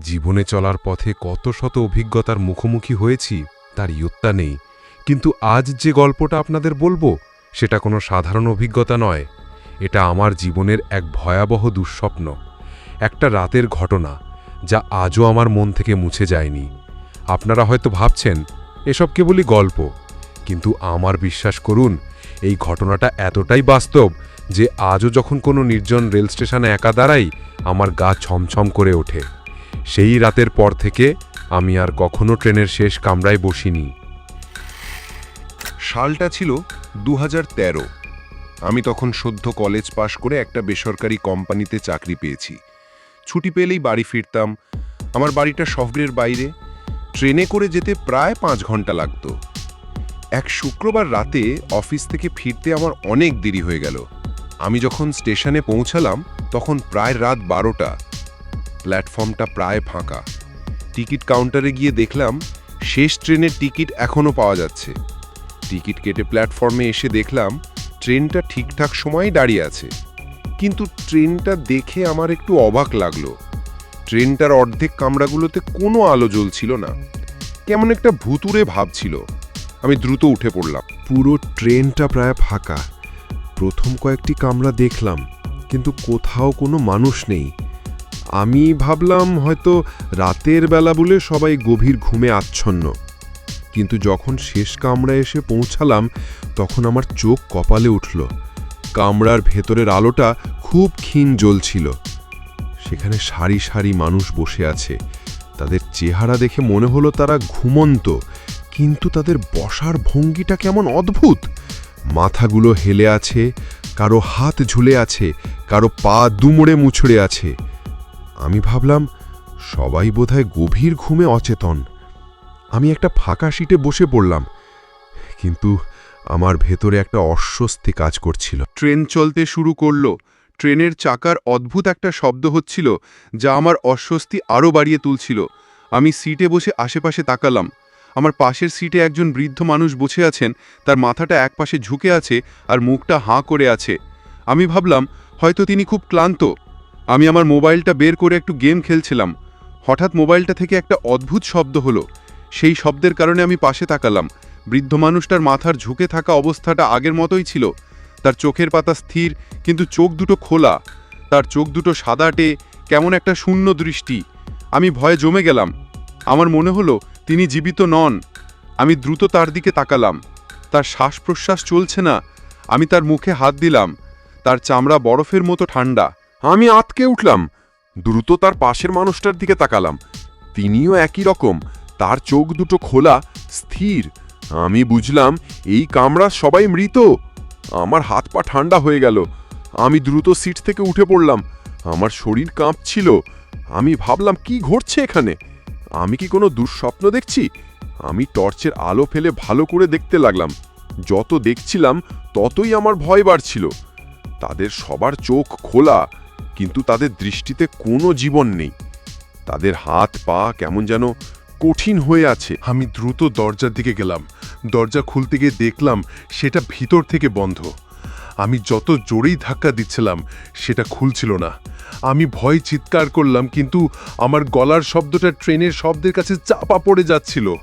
জীবনে চলার পথে কত শত অভিজ্ঞতার মুখোমুখি হয়েছি, তার ইয়ত্তা নেই। কিন্তু আজ যে গল্পটা আপনাদের বলব, সেটা কোনো সাধারণ অভিজ্ঞতা নয়। এটা আমার জীবনের এক ভয়াবহ দুঃস্বপ্ন। একটা রাতের ঘটনা, যা আজও আমার মন থেকে মুছে যায়নি। আপনারা হয়তো ভাবছেন, এসব কেবলই গল্প। কিন্তু আমার বিশ্বাস করুন, এই ঘটনাটা এতটাই বাস্তব যে আজও যখন কোনো নির্জন রেল স্টেশনে একা দাঁড়াই, আমার গা ছমছম করে ওঠে। সেই রাতের পর থেকে আমি আর কখনো ট্রেনের শেষ কামরায় বসিনি। সালটা ছিল দু হাজার তেরো। আমি তখন সদ্য কলেজ পাশ করে একটা বেসরকারি কোম্পানিতে চাকরি পেয়েছি। ছুটি পেলেই বাড়ি ফিরতাম। আমার বাড়িটা শহরের বাইরে। ট্রেনে করে যেতে প্রায় পাঁচ ঘণ্টা লাগতো। এক শুক্রবার রাতে অফিস থেকে ফিরতে আমার অনেক দেরি হয়ে গেল। আমি যখন স্টেশনে পৌঁছালাম, তখন প্রায় রাত বারোটা। প্ল্যাটফর্মটা প্রায় ফাঁকা। টিকিট কাউন্টারে গিয়ে দেখলাম, শেষ ট্রেনের টিকিট এখনও পাওয়া যাচ্ছে। টিকিট কেটে প্ল্যাটফর্মে এসে দেখলাম, ট্রেনটা ঠিকঠাক সময়ে দাঁড়িয়ে আছে। কিন্তু ট্রেনটা দেখে আমার একটু অবাক লাগল। ট্রেনটার অর্ধেক কামরাগুলোতে কোনো আলো জ্বলছিল না। কেমন একটা ভুতুরে ভাব ছিল। আমি দ্রুত উঠে পড়লাম। পুরো ট্রেনটা প্রায় ফাঁকা। প্রথম কয়েকটি কামরা দেখলাম, কিন্তু কোথাও কোনো মানুষ নেই। আমি ভাবলাম হয়তো রাতের বেলা বলে সবাই গভীর ঘুমে আচ্ছন্ন। কিন্তু যখন শেষ কামরা এসে পৌঁছালাম, তখন আমার চোখ কপালে উঠল। কামরার ভেতরের আলোটা খুব ক্ষীণ জ্বলছিল। সেখানে সারি সারি মানুষ বসে আছে। তাদের চেহারা দেখে মনে হলো তারা ঘুমন্ত, কিন্তু তাদের বসার ভঙ্গিটা কেমন অদ্ভুত। মাথাগুলো হেলে আছে, কারও হাত ঝুলে আছে, কারও পা দুমড়ে মুছড়ে আছে। আমি ভাবলাম, সবাই বোধহয় গভীর ঘুমে অচেতন। আমি একটা ফাঁকা সিটে বসে পড়লাম, কিন্তু আমার ভেতরে একটা অস্বস্তি কাজ করছিল। ট্রেন চলতে শুরু করল। ট্রেনের চাকার অদ্ভুত একটা শব্দ হচ্ছিল, যা আমার অস্বস্তি আরও বাড়িয়ে তুলছিল। আমি সিটে বসে আশেপাশে তাকালাম। আমার পাশের সিটে একজন বৃদ্ধ মানুষ বসে আছেন, তার মাথাটা একপাশে ঝুঁকে আছে আর মুখটা হাঁ করে আছে। আমি ভাবলাম, হয়তো তিনি খুব ক্লান্ত। আমি আমার মোবাইলটা বের করে একটু গেম খেলছিলাম। হঠাৎ মোবাইলটা থেকে একটা অদ্ভুত শব্দ হলো। সেই শব্দের কারণে আমি পাশে তাকালাম। বৃদ্ধ মানুষটার মাথার ঝুঁকে থাকা অবস্থাটা আগের মতোই ছিল। তার চোখের পাতা স্থির, কিন্তু চোখ দুটো খোলা। তার চোখ দুটো সাদাটে কেমন একটা শূন্য দৃষ্টি। আমি ভয়ে জমে গেলাম। আমার মনে হলো, তিনি জীবিত নন। আমি দ্রুত তার দিকে তাকালাম। তার শ্বাস প্রশ্বাস চলছে না। আমি তার মুখে হাত দিলাম। তার চামড়া বরফের মতো ঠান্ডা। আমি আতকে উঠলাম। দ্রুত তার পাশের মানুষটার দিকে তাকালাম। তিনিও একই রকম। তার চোখ দুটো খোলা, স্থির। আমি বুঝলাম, এই কামরা সবাই মৃত। আমার হাত পা ঠান্ডা হয়ে গেল। আমি দ্রুত সিট থেকে উঠে পড়লাম। আমার শরীর কাঁপছিল। আমি ভাবলাম, কি ঘটছে এখানে? আমি কি কোনো দুঃস্বপ্ন দেখছি? আমি টর্চের আলো ফেলে ভালো করে দেখতে লাগলাম। যত দেখছিলাম, ততই আমার ভয় বাড়ছিল। তাদের সবার চোখ খোলা কিন্তু তাদের দৃষ্টিতে কোনো জীবন নেই। তাদের হাত পা কেমন যেন কঠিন হয়ে আছে। আমি দ্রুত দরজার দিকে গেলাম। দরজা খুলতে গিয়ে দেখলাম সেটা ভিতর থেকে বন্ধ। আমি যত জোরেই ধাক্কা দিচ্ছিলাম, সেটা খুলছিল না। আমি ভয় চিৎকার করলাম, কিন্তু আমার গলার শব্দটা ট্রেনের শব্দের কাছে চাপা পড়ে যাচ্ছিল।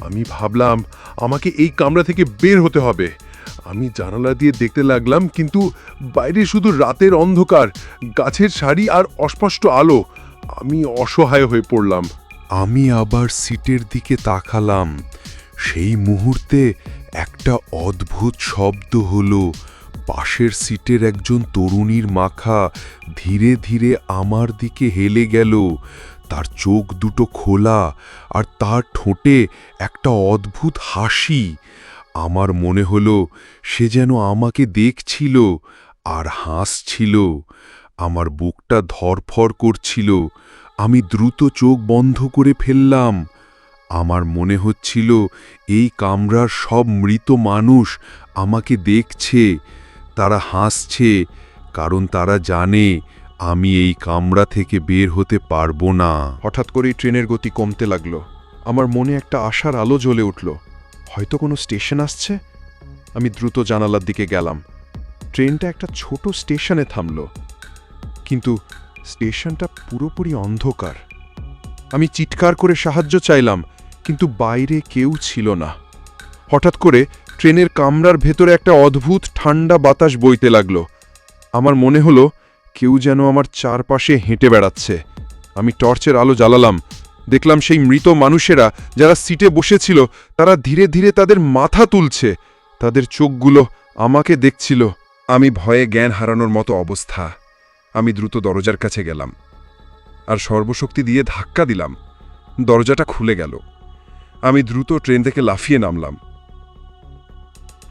আমি ভাবলাম, আমাকে এই কামরা থেকে বের হতে হবে। আমি জানালা দিয়ে দেখতে লাগলাম, কিন্তু বাইরে শুধু রাতের অন্ধকার, গাছের সারি আর অস্পষ্ট আলো। আমি অসহায় হয়ে পড়লাম। আমি আবার সিটের দিকে তাকালাম। সেই মুহূর্তে একটা অদ্ভুত শব্দ হলো। পাশের সিটের একজন তরুণীর মাখা ধীরে ধীরে আমার দিকে হেলে গেল। তার চোখ দুটো খোলা আর তার ঠোঁটে একটা অদ্ভুত হাসি। আমার মনে হলো সে যেন আমাকে দেখছিল আর হাসছিল। আমার বুকটা ধরফর করছিল। আমি দ্রুত চোখ বন্ধ করে ফেললাম। আমার মনে হচ্ছিল এই কামরার সব মৃত মানুষ আমাকে দেখছে, তারা হাসছে, কারণ তারা জানে আমি এই কামরা থেকে বের হতে পারব না। হঠাৎ করেই ট্রেনের গতি কমতে লাগল। আমার মনে একটা আশার আলো জ্বলে উঠল। হয়তো কোনো স্টেশন আসছে? আমি দ্রুত জানালার দিকে গেলাম। ট্রেনটা একটা ছোট স্টেশনে থামল। কিন্তু স্টেশনটা পুরোপুরি অন্ধকার। আমি চিৎকার করে সাহায্য চাইলাম, কিন্তু বাইরে কেউ ছিল না। হঠাৎ করে ট্রেনের কামরার ভেতরে একটা অদ্ভুত ঠান্ডা বাতাস বইতে লাগল। আমার মনে হলো, কেউ যেন আমার চারপাশে হেঁটে বেড়াচ্ছে। আমি টর্চের আলো জ্বালালাম দেখলাম সেই মৃত মানুষেরা যারা সিটে বসেছিল, তারা ধীরে ধীরে তাদের মাথা তুলছে। তাদের চোখগুলো আমাকে দেখছিল। আমি ভয়ে জ্ঞান হারানোর মতো অবস্থা। আমি দ্রুত দরজার কাছে গেলাম আর সর্বশক্তি দিয়ে ধাক্কা দিলাম। দরজাটা খুলে গেল। আমি দ্রুত ট্রেন থেকে লাফিয়ে নামলাম।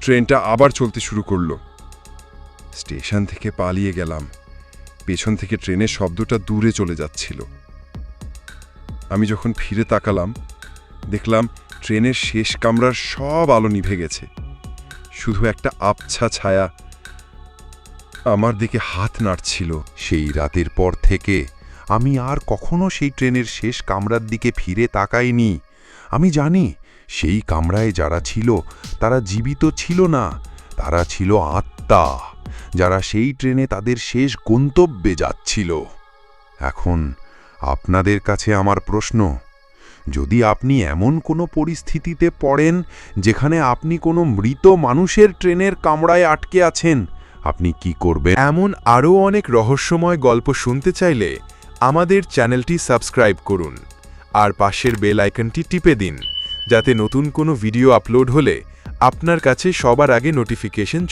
ট্রেনটা আবার চলতে শুরু করল। স্টেশন থেকে পালিয়ে গেলাম। পেছন থেকে ট্রেনের শব্দটা দূরে চলে যাচ্ছিল। আমি যখন ফিরে তাকালাম, দেখলাম ট্রেনের শেষ কামরার সব আলো নিভে গেছে। শুধু একটা আবছা ছায়া আমার দিকে হাত নাড়ছিল। সেই রাতের পর থেকে আমি আর কখনো সেই ট্রেনের শেষ কামরার দিকে ফিরে তাকাইনি। আমি জানি সেই কামরায় যারা ছিল, তারা জীবিত ছিল না। তারা ছিল আত্মা, যারা সেই ট্রেনে তাদের শেষ গন্তব্যে যাচ্ছিল। এখন আপনাদের কাছে আমার প্রশ্ন, যদি আপনি এমন কোনো পরিস্থিতিতে পড়েন যেখানে আপনি কোনো মৃত মানুষের ট্রেনের কামরায় আটকে আছেন, আপনি কি করবেন? এমন আরও অনেক রহস্যময় গল্প শুনতে চাইলে আমাদের চ্যানেলটি সাবস্ক্রাইব করুন আর পাশের বেল আইকনটি টিপে দিন, যাতে নতুন কোনো ভিডিও আপলোড হলে আপনার কাছে সবার আগে নোটিফিকেশন